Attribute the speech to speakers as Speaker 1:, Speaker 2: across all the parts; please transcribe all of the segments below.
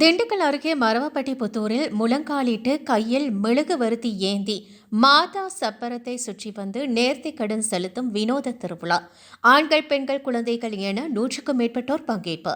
Speaker 1: திண்டுக்கல் அருகே மரவப்பட்டி புத்தூரில் முழங்காலிட்டு கையில் மெழுகு வருத்தி ஏந்தி மாதா சப்பரத்தை சுற்றி வந்து நேர்த்தி கடன் செலுத்தும் வினோத திருவிழா. ஆண்கள் பெண்கள் குழந்தைகள் என நூற்றுக்கும் மேற்பட்டோர் பங்கேற்பு.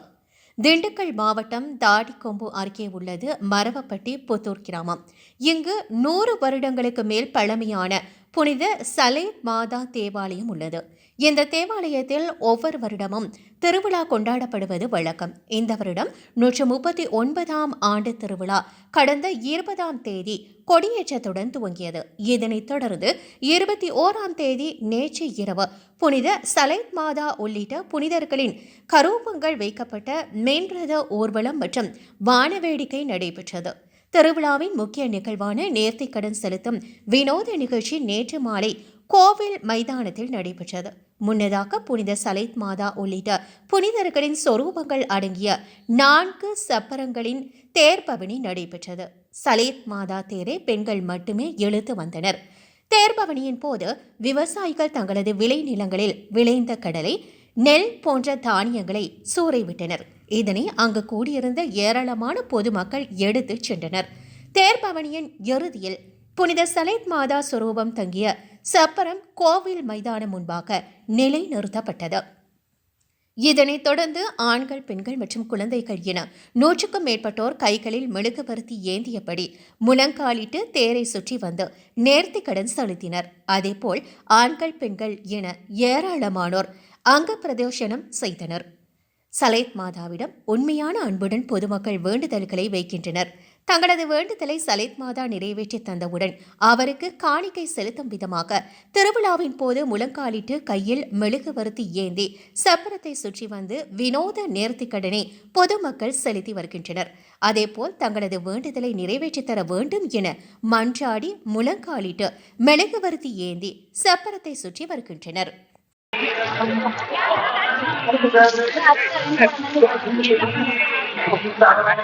Speaker 1: திண்டுக்கல் மாவட்டம் தாடிக்கொம்பு அருகே உள்ளது மரவப்பட்டி புத்தூர் கிராமம். இங்கு நூறு வருடங்களுக்கு மேல் பழமையான புனித சலே மாதா தேவாலயம் உள்ளது. இந்த தேவாலயத்தில் ஒவ்வொரு வருடமும் திருவிழா கொண்டாடப்படுவது வழக்கம். இந்த வருடம் நூற்று முப்பத்தி ஒன்பதாம் ஆண்டு திருவிழா. கடந்த இருபதாம் தேதி கொடியேற்றத்துடன் துவங்கியது. இதனைத் தொடர்ந்து இருபத்தி ஓராம் தேதி நேற்று இரவு புனித சலைத் மாதா உள்ளிட்ட புனிதர்களின் கரூபங்கள் வைக்கப்பட்ட மேன்ரத ஊர்வலம் மற்றும் வானவேடிக்கை நடைபெற்றது. திருவிழாவின் முக்கிய நிகழ்வான நேர்த்திக்கடன் செலுத்தும் வினோத நிகழ்ச்சி நேற்று மாலை கோவில் மைதானத்தில் நடைபெற்றது. முன்னதாக புனித சலைத் மாதா உள்ளிட்ட புனிதர்களின் சொரூபங்கள் அடங்கிய நான்கு சப்பரங்களின் தேர்பவனி நடைபெற்றது. சலேத் மாதா தேரை பெண்கள் மட்டுமே இழுத்து வந்தனர். தேர்பவனியின் போது விவசாயிகள் தங்களது விளை நிலங்களில் விளைந்த கடலை நெல் போன்ற தானியங்களை சூறைவிட்டனர். இதனை அங்கு கூடியிருந்த ஏராளமான பொதுமக்கள் எடுத்துச் சென்றனர். தேர்பவனியின் இறுதியில் புனித சலைத் மாதா சுரூபம் தங்கிய சப்பரம் கோவில் மைதானம் முன்பாக நிலைநிறுத்தப்பட்டது. இதனைத் தொடர்ந்து ஆண்கள் பெண்கள் மற்றும் குழந்தைகள் என நூற்றுக்கும் மேற்பட்டோர் கைகளில் மெழுகுபருத்தி ஏந்தியபடி முழங்காலிட்டு தேரை சுற்றி வந்து நேர்த்தி கடன் செலுத்தினர். அதேபோல் ஆண்கள் பெண்கள் என ஏராளமானோர் அங்க பிரதோஷனம் செய்தனர். சலேத் மாதாவிடம் உண்மையான அன்புடன் பொதுமக்கள் வேண்டுதல்களை வைக்கின்றனர். தங்களது வேண்டுதலை சலித் மாதா நிறைவேற்றி தந்தவுடன் அவருக்கு காணிக்கை செலுத்தும் விதமாக திருவிழாவின் போது முழங்காலிட்டு கையில் மெழுகு வருத்தி ஏந்தி சப்பரத்தை சுற்றி வந்து வினோத நேர்த்திக்கடனை பொதுமக்கள் செலுத்தி வருகின்றனர். அதேபோல் தங்களது வேண்டுதலை நிறைவேற்றி தர வேண்டும் என மன்றாடி முழங்காலிட்டு மெழுகு வருத்தி ஏந்தி சப்பரத்தை சுற்றி வருகின்றனர்.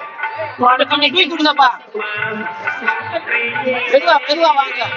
Speaker 2: Makan itu itu apa? Yang ini
Speaker 3: ini?